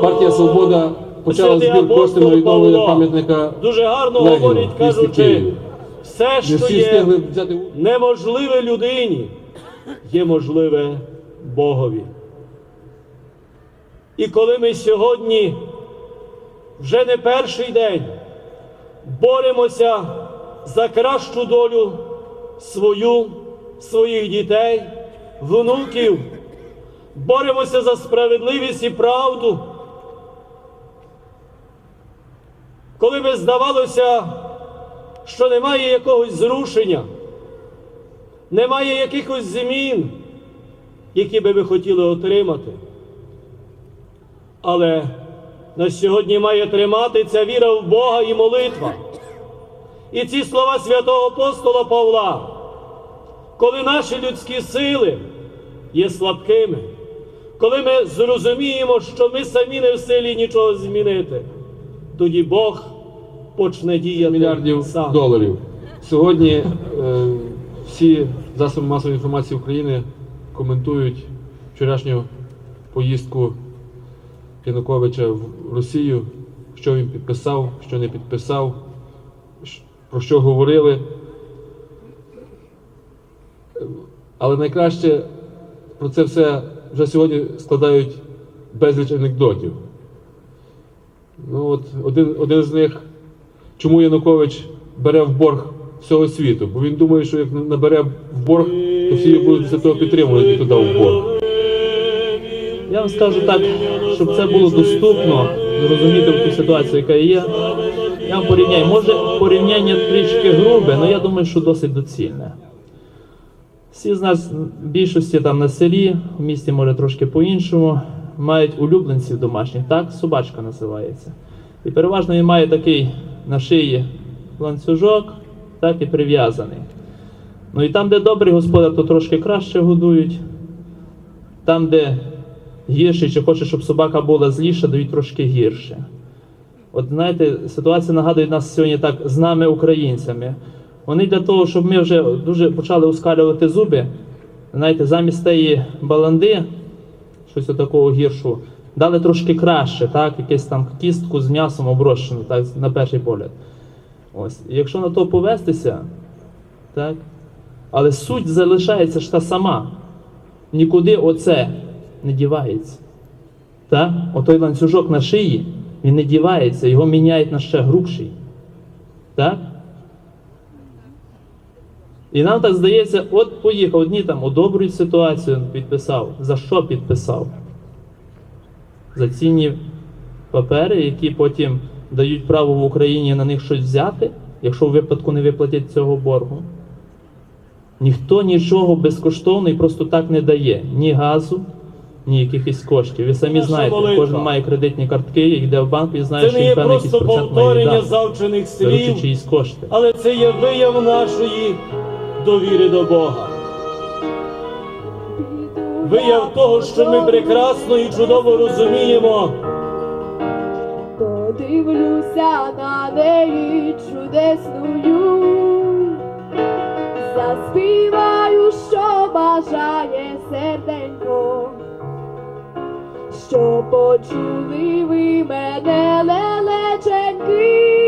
Партія Свобода почала збір коштів на відновлення пам'ятника. дуже гарно Леніну говорить, кажучи, все, що є неможливе людині, є можливе Богові. І коли ми сьогодні вже не перший день боремося за кращу долю свою, своїх дітей, внуків, боремося за справедливість і правду. Коли би здавалося, що немає якогось зрушення, немає якихось змін, які би ви хотіли отримати. Але на сьогодні має тримати ця віра в Бога і молитва. І ці слова святого апостола Павла, коли наші людські сили є слабкими, коли ми зрозуміємо, що ми самі не в силі нічого змінити, тоді Бог почне діяти мільярдів сам. доларів. Сьогодні е, всі засоби масової інформації України коментують вчорашню поїздку Януковича в Росію, що він підписав, що не підписав, про що говорили. Але найкраще про це все вже сьогодні складають безліч анекдотів. Ну от один, один з них, чому Янукович бере в борг всього світу? Бо він думає, що як набере в борг, то всі будуть після того підтримувати туди в борг. Я вам скажу так, щоб це було доступно, зрозуміти ту ситуацію, яка є. Я вам порівняю. Може порівняння трішки грубе, але я думаю, що досить доцільне. Всі з нас, в більшості там на селі, в місті може трошки по-іншому, мають улюбленців домашніх, так? Собачка називається. І переважно він має такий на шиї ланцюжок, так і прив'язаний. Ну і там, де добрий господар, то трошки краще годують. Там, де гірше, чи хоче, щоб собака була зліша, дають трошки гірше. От знаєте, ситуація нагадує нас сьогодні так з нами, українцями. Вони для того, щоб ми вже дуже почали ускалювати зуби, знаєте, замість тієї баланди, щось такого гіршого, дали трошки краще, так, якусь там кістку з м'ясом оброщену, так, на перший погляд. Ось. Якщо на то повестися, так, але суть залишається ж та сама. Нікуди оце не дівається. Так? Отой ланцюжок на шиї, він не дівається, його міняють на ще грубший. Так? І нам так здається, от поїхав, одні там одобрюють ситуацію, підписав. За що підписав? За цінні папери, які потім дають право в Україні на них щось взяти, якщо в випадку не виплатять цього боргу. Ніхто нічого безкоштовно і просто так не дає. Ні газу, ні якихось коштів. Ви самі Наша знаєте, молитва. кожен має кредитні картки, йде в банк і знає, Це що він певний якийсь процент має віддати, завчених слів, кошти. але це є вияв нашої довіри до Бога. Вияв того, що ми прекрасно і чудово розуміємо, Подивлюся на неї чудесною, заспіваю, що бажає серденько, що почули ви мене лелеченьки,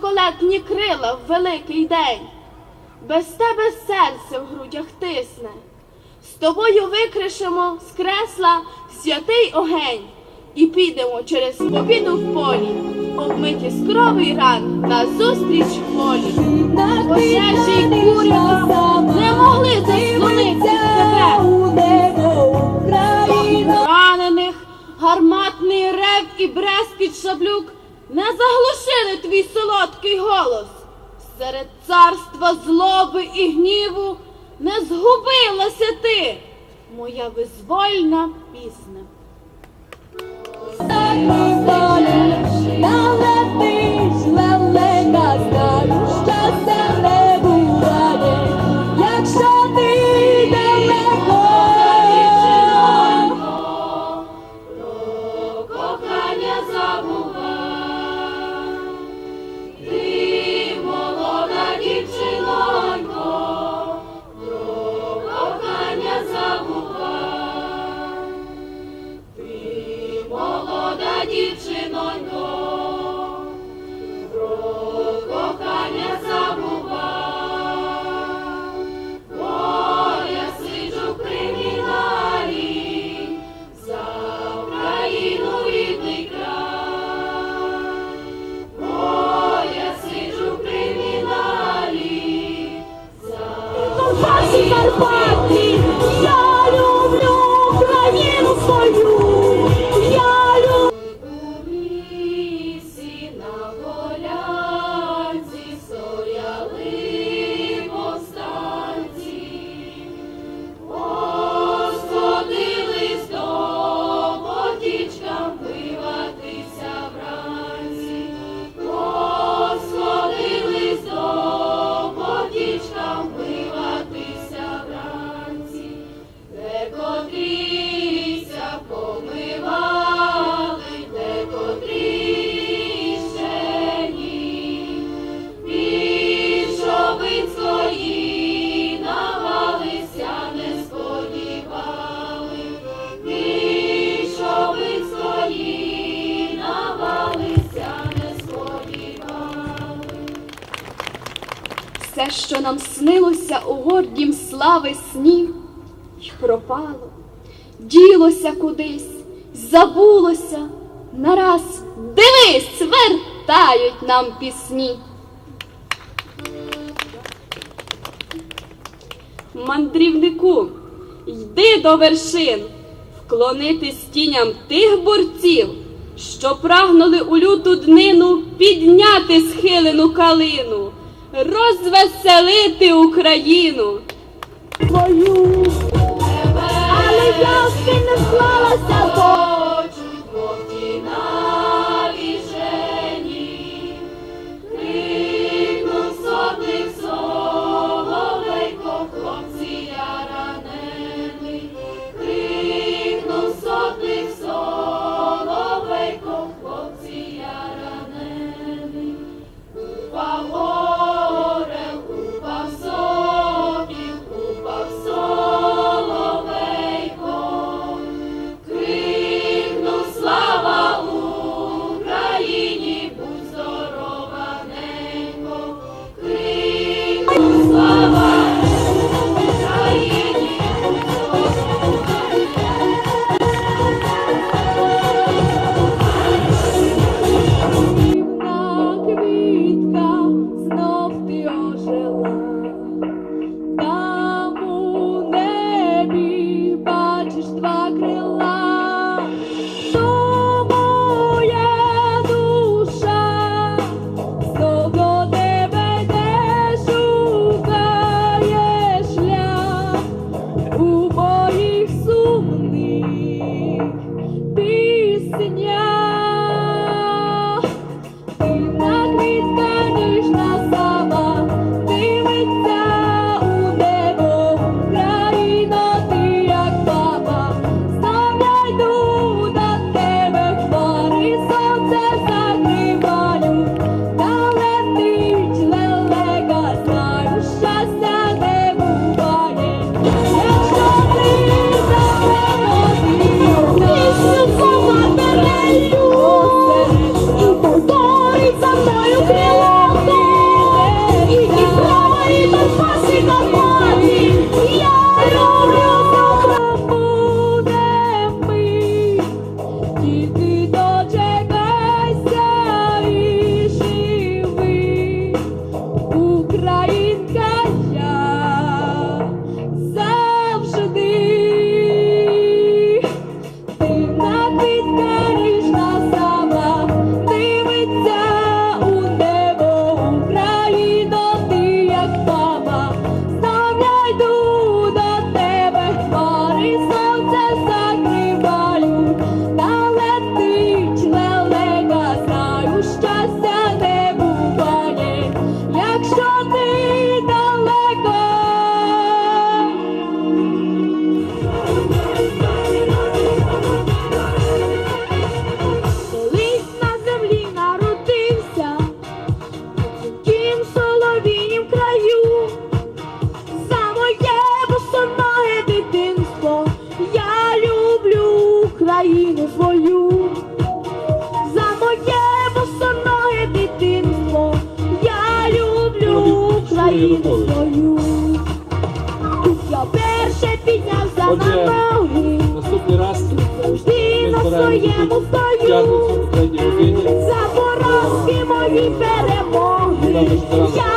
свої крила в великий день. Без тебе серце в грудях тисне. З тобою викришемо з кресла святий огень і підемо через побіду в полі, обмиті з крови ран на зустріч волі. Пожежі й курява не могли заслонити тебе. Ранених гарматний рев і брязкіт шаблюк не заглушили твій солодкий голос. Серед царства злоби і гніву не згубилася ти, моя визвольна пісня. Pani Trzymanko. Снилося у гордім слави сні, й пропало, ділося кудись, забулося, нараз дивись, вертають нам пісні. Мандрівнику, йди до вершин, вклонитись тіням тих борців, що прагнули у люту днину підняти схилену калину, розвеселити Україну. Твою, але я ще не склалася до. Seigneur. Іваном Януковичем. я перше піднявся Отже, на ноги, Наступний раз завжди на своєму стою. За поразки мої перемоги. Я